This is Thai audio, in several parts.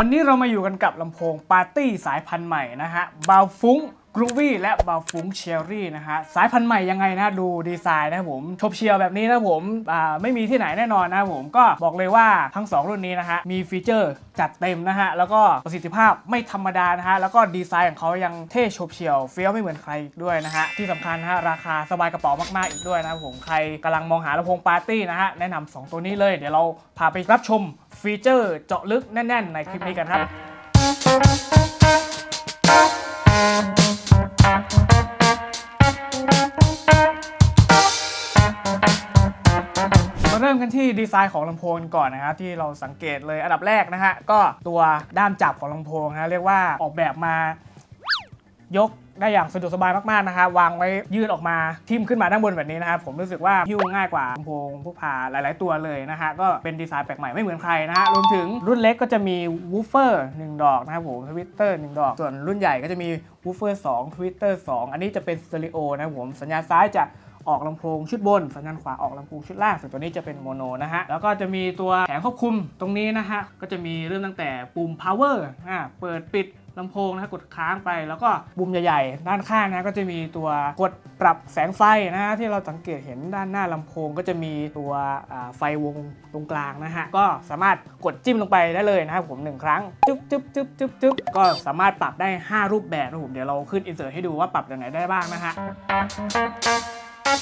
วันนี้เรามาอยู่กันกับลำโพงปาร์ตี้สายพันธุ์ใหม่นะฮะบาวฟุ้ง กรูวี่และบาวฟุงเชอรี่นะฮะสายพันธุ์ใหม่ยังไงนะดูดีไซน์นะผมชบเชียวแบบนี้นะผมอ่าไม่มีที่ไหนแน่นอนนะผมก็บอกเลยว่าทั้ง 2 รุ่นนี้นะฮะมีฟีเจอร์จัดเต็มนะฮะแล้วก็ประสิทธิภาพไม่ธรรมดานะฮะแล้วก็ดีไซน์ของเขายังเท่ชบเชียวเฟี้ยวไม่เหมือนใครด้วยนะฮะที่สำคัญนะฮะราคาสบายกระเป๋ามากๆอีกด้วยนะผมใครกำลังมองหาลำโพงปาร์ตี้นะฮะแนะนำสองตัวนี้เลย เดี๋ยวเราพาไปรับชมฟีเจอร์เจาะลึกแน่น ๆ ในคลิปนี้กันครับ ไซน์ของลำโพงก่อนนะครับที่เราสังเกตเลยอันดับแรกนะฮะก็ตัวด้ามจับของลำโพงนะเรียกว่าออกแบบมายกได้อย่างสะดวกสบายมากๆนะครับวางไว้ยืดออกมาทิ่มขึ้นมาด้านบนแบบนี้นะครับผมรู้สึกว่าหิ้วง่ายกว่าลำโพงพวกพาหลาย ๆ ตัวเลยนะฮะก็เป็นดีไซน์แปลกใหม่ไม่เหมือนใครนะฮะรวมถึงรุ่นเล็กก็จะมีวูฟเฟอร์1ดอกนะครับผมทวิตเตอร์1ดอก ส่วนรุ่นใหญ่ก็จะมีวูฟเฟอร์2ทวิตเตอร์2อันนี้จะเป็นสเตอริโอนะผมสัญญาณซ้ายจะ ออกลำโพงชุดบน สัญญาณขวาออกลำโพงชุดล่างส่วนตัวนี้จะเป็นโมโนนะฮะแล้วก็จะมีตัวแผงควบคุมตรงนี้นะฮะก็จะมีเริ่มตั้งแต่ปุ่ม power อ่าเปิดปิดลำโพงนะกดค้างไปแล้วก็ปุ่มใหญ่ๆ ด้านข้างนะก็จะมีตัวกดปรับแสงไฟนะฮะที่เราสังเกตเห็นด้านหน้าลำโพง ก็จะมีตัวไฟวงตรงกลางนะฮะก็สามารถกดจิ้มลงไปได้เลยนะครับผมหนึ่งครั้งจึ๊บจึ๊บจึ๊บจึ๊บจึ๊บก็สามารถปรับได้ 5 รูปแบบนะผมเดี๋ยวเราขึ้นอินเสิร์ตให้ดูว่าปรับอย่างไหนได้บ้างนะฮะ แต่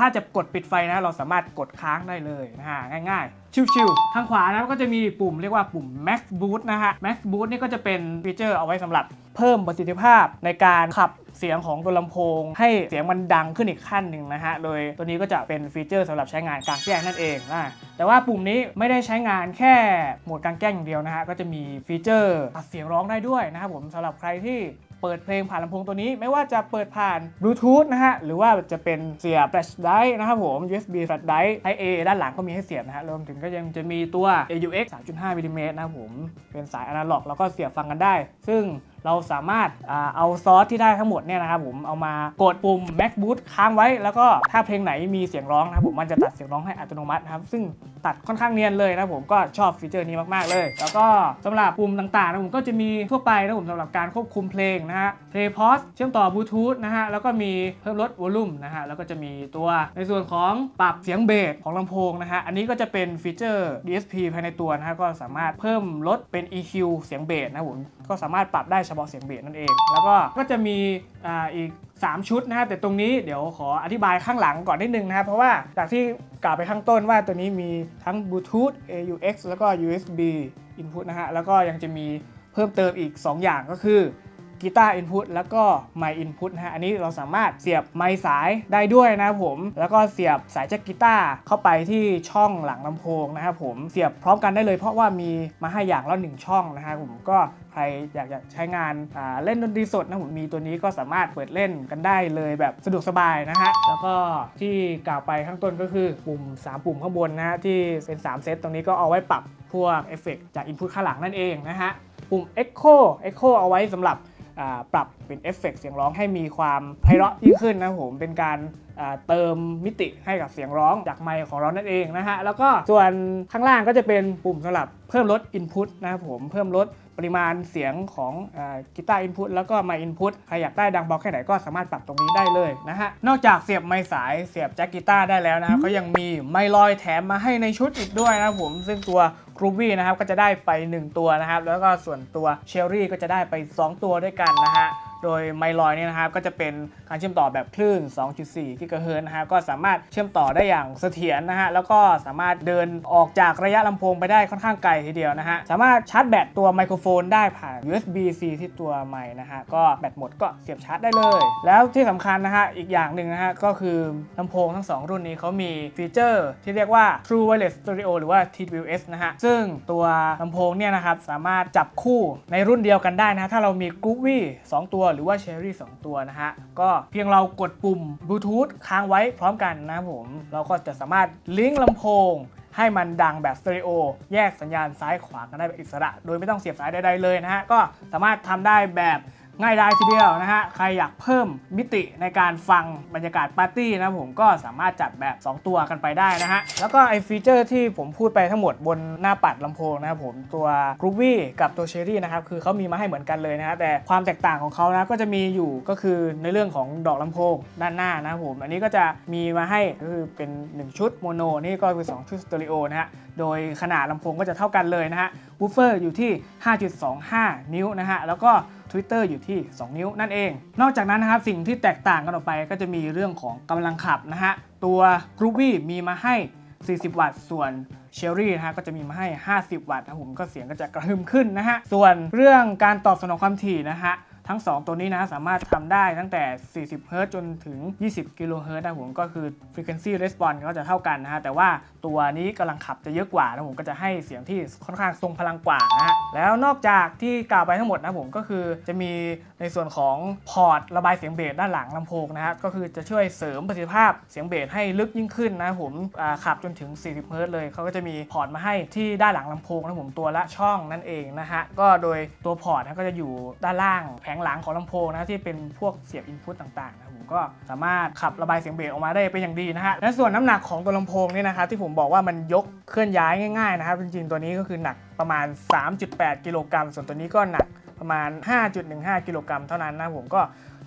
ถ้าจะกดปิดไฟนะเราสามารถกดค้างได้เลยนะฮะง่ายๆ ชิวๆทางขวานะก็จะมีปุ่มเรียกว่าปุ่ม Max Boost นะฮะ Max Boost นี่ก็จะเป็นฟีเจอร์เอาไว้สำหรับเพิ่มประสิทธิภาพในการขับเสียงของตัวลำโพง ให้เสียงมันดังขึ้นอีกขั้นหนึ่งนะฮะ โดยตัวนี้ก็จะเป็นฟีเจอร์สำหรับใช้งานกลางแจ้งนั่นเองนะแต่ว่าปุ่มนี้ไม่ได้ใช้งานแค่โหมดกลางแจ้งอย่างเดียวนะฮะก็จะมีฟีเจอร์ตัดเสียงร้องได้ด้วยนะครับผมสำหรับใครที่ เปิดเพลงผ่านลำโพงตัวนี้ ไม่ว่าจะเปิดผ่านบลูทูธนะฮะ หรือว่าจะเป็นเสียบแฟลชไดร์นะครับผม USB แฟลชไดร์ Type A ด้านหลังก็มีให้เสียบนะฮะรวมถึงก็ยังจะมีตัว AUX 3.5มิลลิเมตรนะครับผม เป็นสายอนาล็อกแล้วก็เสียบฟังกันได้ ซึ่ง เราสามารถเอาซอสที่ได้ทั้งหมดเนี่ยนะครับผมเอามากดปุ่ม Mac Boot ค้างไว้ แล้วก็ถ้าเพลงไหนมีเสียงร้องนะครับผมมันจะตัดเสียงร้องให้อัตโนมัตินะครับซึ่งตัดค่อนข้างเนียนเลยนะผมก็ชอบฟีเจอร์นี้มากๆเลย แล้วก็สำหรับปุ่มต่างๆนะผมก็จะมีทั่วไปนะผมสำหรับการควบคุมเพลงนะฮะ Play Pause เชื่อมต่อบลูทูธนะฮะแล้วก็มีเพิ่มลดวอลลุ่มนะฮะแล้วก็จะมีตัวในส่วนของปรับเสียงเบสของลำโพงนะฮะอันนี้ก็จะเป็นฟีเจอร์ DSP ภายในตัวนะฮะก็สามารถเพิ่มลดเป็น EQ เสียงเบสนะผม ก็สามารถปรับได้เฉพาะเสียงเบสนั่นเอง แล้วก็ก็จะมีอ,อีก 3 ชุดนะฮะแต่ตรงนี้เดี๋ยวขออธิบายข้างหลังก่อนนิดนึงนะครับ เพราะว่าจากที่กล่าวไปข้างต้นว่าตัวนี้มีทั้ง Bluetooth AUX แล้วก็ USB input นะฮะแล้วก็ยังจะมีเพิ่มเติมอีก 2 อย่างก็คือ กีตาร์อินพุตแล้วก็ไมค์อินพุตนะฮะอันนี้เราสามารถเสียบไมค์สายได้ด้วยนะครับผม แล้วก็เสียบสายแจากกีตาร์เข้าไปที่ช่องหลังลำโพงนะครับผมเสียบพร้อมกันได้เลย เพราะว่ามีมาให้อย่างละหนึ่งช่องนะฮะผมก็ใครอยากจะใช้งานาเล่นดนตรีสดนะผมมีตัวนี้ก็สามารถเปิดเล่นกันได้เลยแบบสะดวกสบายนะฮะแล้วก็ที่กล่าวไปข้างต้นก็คือปุ่ม 3 ปุ่มข้างบนนะฮะที่เป็น 3 เซตตรงนี้ก็เอาไว้ปรับพวกเอฟเฟกต์จากอินพุตข้างหลังนั่นเองนะฮะปุ่ม Echo Echo เอาไว้สำหรับ ปรับ เป็นเอฟเฟกต์เสียงร้องให้มีความไพเราะยิ่งขึ้นนะผมเป็นการเติมมิติให้กับเสียงร้องจากไมค์ของเรานั่นเองนะฮะ แล้วก็ส่วนข้างล่างก็จะเป็นปุ่มสำหรับเพิ่มลด Input นะครับผมเพิ่มลดปริมาณเสียงของกีตาร์อินพุตแล้วก็ไมค์อินพุตใครอยากได้ดังเบาแค่ไหนก็สามารถปรับตรงนี้ได้เลยนะฮะ นอกจากเสียบไมค์สายเสียบแจ็คกีตาร์ได้แล้วนะครับเขายังมีไมค์ลอยแถมมาให้ในชุดอีกด้วยนะครับผมซึ่งตัวกรูวี่นะครับก็จะได้ไป 1 ตัวนะครับ แล้วก็ส่วนตัวเชลรี่ก็จะได้ไป 2 ตัวด้วยกันนะฮะโดยไมลอยเนี่ยนะครับก็จะเป็นการเชื่อมต่อแบบคลื่น 2.4 กิกะเฮิร์นะฮะก็สามารถเชื่อมต่อได้อย่างเสถียรนะฮะแล้วก็สามารถเดินออกจากระยะลำโพงไปได้ค่อนข้างไกลทีเดียวนะฮะสามารถชาร์จแบตตัวไมโครโฟนได้ผ่าน USB-C ที่ตัวไมค์นะฮะก็แบตหมดก็เสียบชาร์จได้เลย แล้วที่สำคัญนะฮะอีกอย่างหนึ่งนะฮะก็คือลำโพงทั้งสองรุ่นนี้เขามีฟีเจอร์ที่เรียกว่า True Wireless Stereo หรือว่า TWS นะฮะซึ่งตัวลำโพงเนี่ยนะครับสามารถจับคู่ในรุ่นเดียวกันได้นะฮะถ้าเรามี Groovy 2 ตัวหรือว่า Cherry 2 ตัวนะฮะ ก็เพียงเรากดปุ่มบลูทูธค้างไว้พร้อมกันนะครับผม เราก็จะสามารถลิงก์ลำโพงให้มันดังแบบสเตอริโอ แยกสัญญาณซ้ายขวากันได้แบบอิสระ โดยไม่ต้องเสียบสายใดๆเลยนะฮะ ก็สามารถทำได้แบบ ง่ายดายทีเดียวนะฮะ ใครอยากเพิ่มมิติในการฟังบรรยากาศปาร์ตี้นะผมก็สามารถจัดแบบ 2 ตัวกันไปได้นะฮะ แล้วก็ไอฟีเจอร์ที่ผมพูดไปทั้งหมดบนหน้าปัดลำโพงนะครับผมตัว Groovy กับตัว Cherry นะครับคือเขามีมาให้เหมือนกันเลยนะฮะแต่ความแตกต่างของเขานะก็จะมีอยู่ก็คือในเรื่องของดอกลำโพงด้านหน้านะครับผมอันนี้ก็จะมีมาให้ก็คือเป็น 1 ชุดโมโนนี่ก็คือ 2 ชุดสเตอริโอนะฮะโดยขนาดลำโพงก็จะเท่ากันเลยนะฮะวูฟเฟอร์อยู่ที่ 5.25 นิ้วนะฮะแล้วก็ Twitter อยู่ที่ 2 นิ้วนั่นเอง นอกจากนั้นนะครับสิ่งที่แตกต่างกันออกไปก็จะมีเรื่องของกำลังขับนะฮะ ตัว Groovy มีมาให้ 40 วัตต์ ส่วนเชอรี่นะฮะก็จะมีมาให้ 50 วัตต์นะผมก็เสียงก็จะกระหึ่มขึ้นนะฮะ ส่วนเรื่องการตอบสนองความถี่นะฮะ ทั้ง 2 ตัวนี้นะสามารถทำได้ตั้งแต่ 40เฮิรต์จนถึง 20 กิโลเฮิรตซ์นะผมก็คือ frequency response ก็จะเท่ากันนะฮะแต่ว่าตัวนี้กำลังขับจะเยอะกว่านะผมก็จะให้เสียงที่ค่อนข้างทรงพลังกว่านะฮะแล้วนอกจากที่กล่าวไปทั้งหมดนะผมก็คือจะมีในส่วนของพอร์ตระบายเสียงเบสด้านหลังลำโพงนะฮะก็คือจะช่วยเสริมประสิทธิภาพเสียงเบสให้ลึกยิ่งขึ้นนะผมขับจนถึง 40เฮิรต์เลยเขาก็จะมีพอร์ตมาให้ที่ด้านหลังลำโพงนะผมตัวละช่องนั่นเองนะฮะก็โดยตัวพอร์ตก็จะอยู่ด้านล่างแผงหลังของลำโพงนะที่เป็นพวกเสียบอินพุตต่างๆนะผมก็สามารถขับระบายเสียงเบสออกมาได้เป็นอย่างดีนะฮะและส่วนน้ำหนักของตัวลำโพงนี่นะครับที่ผมบอกว่ามันยกเคลื่อนย้ายง่ายๆนะครับจริงๆตัวนี้ก็คือหนักประมาณ 3.8 กิโลกรัมส่วนตัวนี้ก็หนักประมาณ 5.15 กิโลกรัมเท่านั้นนะผมก็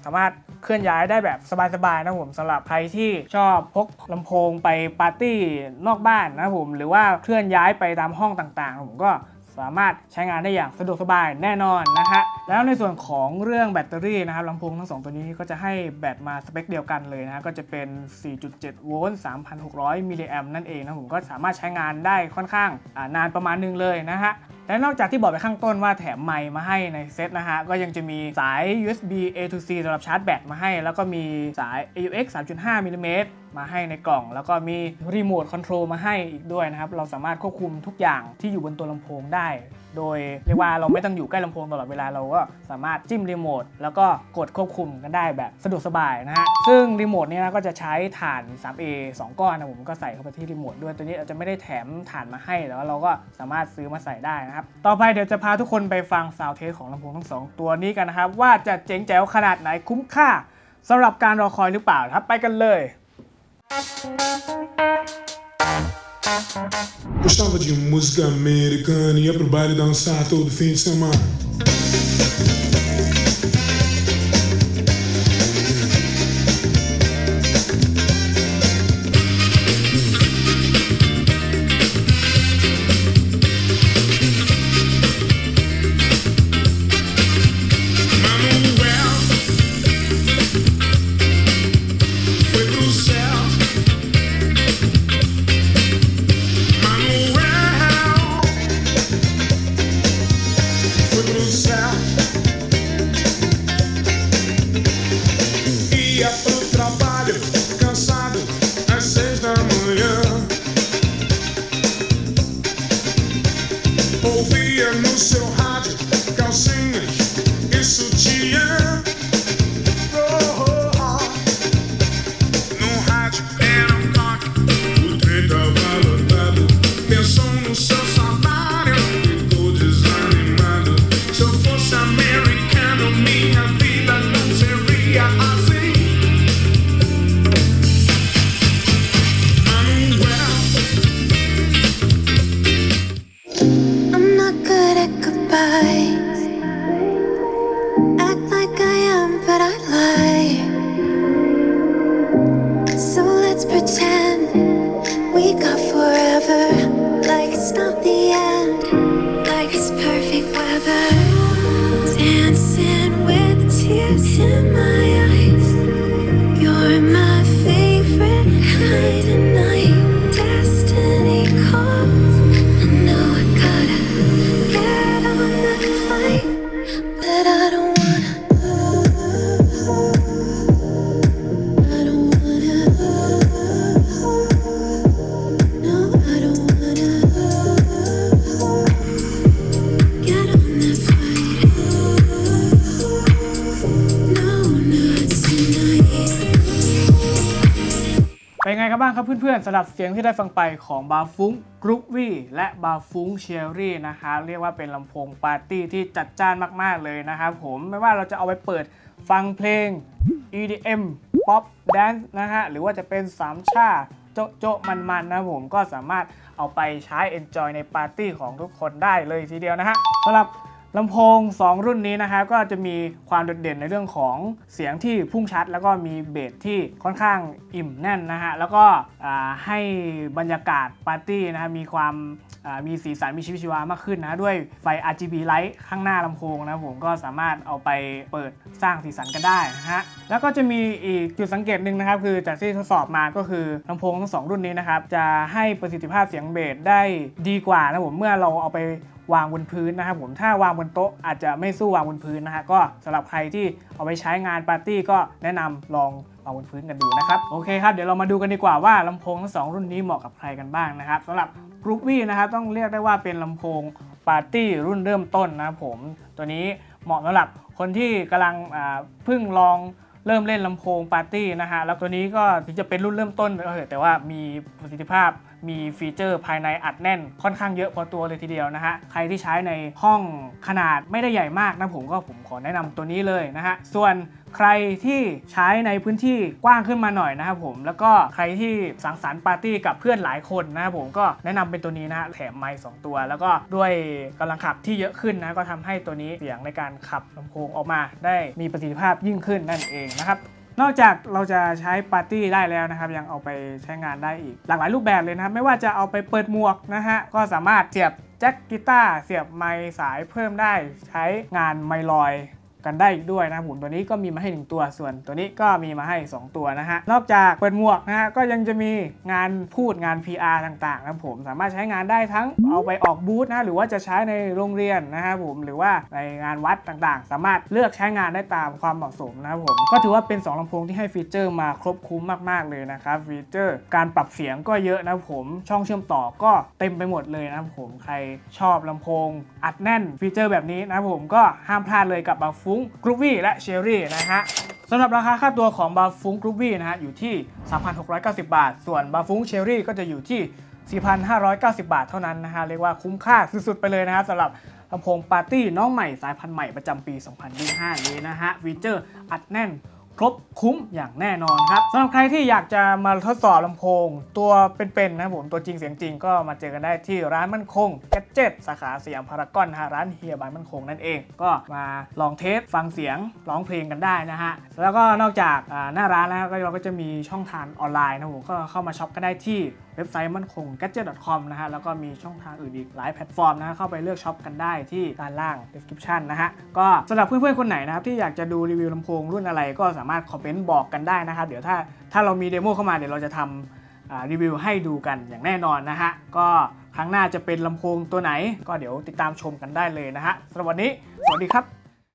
สามารถเคลื่อนย้ายได้แบบสบายๆนะผมสำหรับใครที่ชอบพกลำโพงไปปาร์ตี้นอกบ้านนะผมหรือว่าเคลื่อนย้ายไปตามห้องต่างๆ ผมก็ สามารถใช้งานได้อย่างสะดวกสบายแน่นอนนะฮะแล้วในส่วนของเรื่องแบตเตอรี่นะครับลำโพงทั้งสองตัวนี้ก็จะให้แบตมาสเปคเดียวกันเลยนะก็จะเป็น 4.7 โวลต์ 3,600 มิลลิแอมนั่นเองนะผมก็สามารถใช้งานได้ค่อนข้างนานประมาณนึงเลยนะฮะและนอกจากที่บอกไปข้างต้นว่าแถมไมค์มาให้ในเซตนะฮะ ก็ยังจะมีสาย USB A to C สำหรับชาร์จแบตมาให้ แล้วก็มีสาย AUX 3.5มิลลิเมาให้ในกล่อง แล้วก็มีรีโมทคอนโทรลมาให้อีกด้วยนะครับ เราสามารถควบคุมทุกอย่างที่อยู่บนตัวลำโพงได้ โดยเรียกว่าเราไม่ต้องอยู่ใกล้ลำโพงตลอดเวลาเราก็สามารถจิ้มรีโมทแล้วก็กดควบคุมกันได้แบบสะดวกสบายนะฮะซึ่งรีโมทนี้นะก็จะใช้ถ่าน 3A 2 ก้อนนะผมก็ใส่เข้าไปที่รีโมทด้วยตัวนี้อาจจะไม่ได้แถมถ่านมาให้แต่ว่าเราก็สามารถซื้อมาใส่ได้นะครับ ต่อไปเดี๋ยวจะพาทุกคนไปฟังซาวเทสของลำโพงทั้งสองตัวนี้กันนะครับ ว่าจะเจ๋งแจ๋วขนาดไหนคุ้มค่าสำหรับการรอคอยหรือเปล่าครับไปกันเลย Gostava de música americana, ia pro baile dançar todo fim de semana. up forever, like it's not. ครับเพื่อนๆสำหรับเสียงที่ได้ฟังไปของบาฟุ้งกรุ๊ปวี่และบาฟุ้งเชอรี่นะคะเรียกว่าเป็นลำโพงปาร์ตี้ที่จัดจ้านมากๆเลยนะครับผมไม่ว่าเราจะเอาไปเปิดฟังเพลง EDM Pop Dance นะฮะหรือว่าจะเป็นสามชาโจ๊ะโจ๊ะมันๆนะผมก็สามารถเอาไปใช้ enjoy ในปาร์ตี้ของทุกคนได้เลยทีเดียวนะฮะสำหรับ ลำโพง 2 รุ่นนี้นะครับก็จะมีความโดดเด่นในเรื่องของเสียงที่พุ่งชัด แล้วก็มีเบสที่ค่อนข้างอิ่มแน่นนะฮะแล้วก็ให้บรรยากาศปาร์ตี้นะฮะมีความมีสีสันมีชีวิตชีวามากขึ้นนะด้วยไฟ RGB light ข้างหน้าลำโพงนะผมก็สามารถเอาไปเปิดสร้างสีสันกันได้นะฮะแล้วก็จะมีอีกจุดสังเกตหนึ่งนะครับ คือจากที่ทดสอบมาก็คือลำโพงทั้งสองรุ่นนี้นะครับจะให้ประสิทธิภาพเสียงเบสได้ดีกว่านะผมเมื่อเราเอาไป วางบนพื้นนะครับผมถ้าวางบนโต๊ะอาจจะไม่สู้วางบนพื้นนะฮะก็สำหรับใครที่เอาไปใช้งานปาร์ตี้ก็แนะนำลองวางบนพื้นกันดูนะครับโอเคครับเดี๋ยวเรามาดูกันดีกว่าว่าลำโพงทั้งสองรุ่นนี้เหมาะกับใครกันบ้างนะครับสำหรับกรุ๊ปวี่นะครับต้องเรียกได้ว่าเป็นลำโพงปาร์ตี้รุ่นเริ่มต้นนะครับผมตัวนี้เหมาะสำหรับคนที่กำลังเพิ่งลองเริ่มเล่นลำโพงปาร์ตี้นะฮะแล้วตัวนี้ก็ถึงจะเป็นรุ่นเริ่มต้นก็เถอะแต่ว่ามีประสิทธิภาพ มีฟีเจอร์ภายในอัดแน่นค่อนข้างเยอะพอตัวเลยทีเดียวนะฮะ ใครที่ใช้ในห้องขนาดไม่ได้ใหญ่มากนะผมก็ผมขอแนะนำตัวนี้เลยนะฮะ ส่วนใครที่ใช้ในพื้นที่กว้างขึ้นมาหน่อยนะครับผม แล้วก็ใครที่สังสรรค์ปาร์ตี้กับเพื่อนหลายคนนะครับผมก็แนะนำเป็นตัวนี้นะฮะแถมไมค์สองตัว แล้วก็ด้วยกำลังขับที่เยอะขึ้นนะก็ทำให้ตัวนี้เสียงในการขับลำโพงออกมา ได้มีประสิทธิภาพยิ่งขึ้นนั่นเองนะครับ นอกจากเราจะใช้ปาร์ตี้ได้แล้วนะครับ ยังเอาไปใช้งานได้อีก หลากหลายรูปแบบเลยนะครับ ไม่ว่าจะเอาไปเปิดหมวกนะฮะ ก็สามารถเสียบแจ็คกีตาร์เสียบไมค์สายเพิ่มได้ใช้งานไมค์ลอย กันได้อีกด้วยนะผมตัวนี้ก็มีมาให้ 1 ตัว ส่วนตัวนี้ก็มีมาให้ 2 ตัวนะฮะ นอกจากเปิดหมวกนะฮะก็ยังจะมีงานพูดงาน PR ต่างๆนะผมสามารถใช้งานได้ทั้งเอาไปออกบูธนะหรือว่าจะใช้ในโรงเรียนนะครับผมหรือว่าในงานวัดต่างๆ สามารถเลือกใช้งานได้ตามความเหมาะสมนะครับผมก็ถือว่าเป็น 2ลำโพงที่ให้ฟีเจอร์มาครบคุ้มมากๆเลยนะครับฟีเจอร์ การปรับเสียงก็เยอะนะผมช่องเชื่อมต่อก็เต็มไปหมดเลยนะครับผมใครชอบลำโพง อัดแน่นฟีเจอร์แบบนี้นะผมก็ห้ามพลาดเลยกับบาฟุ้งกรุ๊ปวี่และเชอรี่นะฮะสำหรับราคาค่าตัวของบาฟุ้งกรุ๊ปวี่นะฮะอยู่ที่ 3,690 บาท ส่วนบาฟุ้งเชอรี่ก็จะอยู่ที่ 4,590 บาทเท่านั้นนะฮะเรียกว่าคุ้มค่าสุดๆไปเลยนะฮะสำหรับลำโพงปาร์ตี้น้องใหม่สายพันธุ์ใหม่ประจำปี 2025 นี้นะฮะฟีเจอร์อัดแน่น ครบคุ้มอย่างแน่นอนครับสำหรับใครที่อยากจะมาทดสอบลำโพง ตัวเป็นๆนะผมตัวจริงเสียงจริงก็มาเจอกันได้ที่ร้านมั่นคงแกจเจ็ตสาขาสยามพารากอนนะฮะร้านเฮียบายมั่นคงนั่นเอง ก็มาลองเทสฟังเสียงร้องเพลงกันได้นะฮะแล้วก็นอกจากหน้าร้านแล้วก็เราก็จะมีช่องทางออนไลน์นะผมก็เข้ามาช็อปกันได้ที่เว็บไซต์มั่นคง gadget.com นะฮะ แล้วก็มีช่องทางอื่นอีกหลายแพลตฟอร์มนะะเข้าไปเลือกช็อปกันได้ที่ด้านล่าง description นะฮะ ก็สำหรับเพื่อนๆ คนไหนนะครับ ที่อยากจะดูรีวิวลำโพงรุ่นอะไรก็สาามารถคอมเมนต์บอกกันได้นะครับ เดี๋ยวถ้าถ้าเรามีเดโมเข้ามาเดี๋ยวเราจะทำรีวิวให้ดูกันอย่างแน่นอนนะฮะ ก็ครั้งหน้าจะเป็นลำโพงตัวไหน ก็เดี๋ยวติดตามชมกันได้เลยนะฮะสำหรับวันนี้ สวัสดีครับ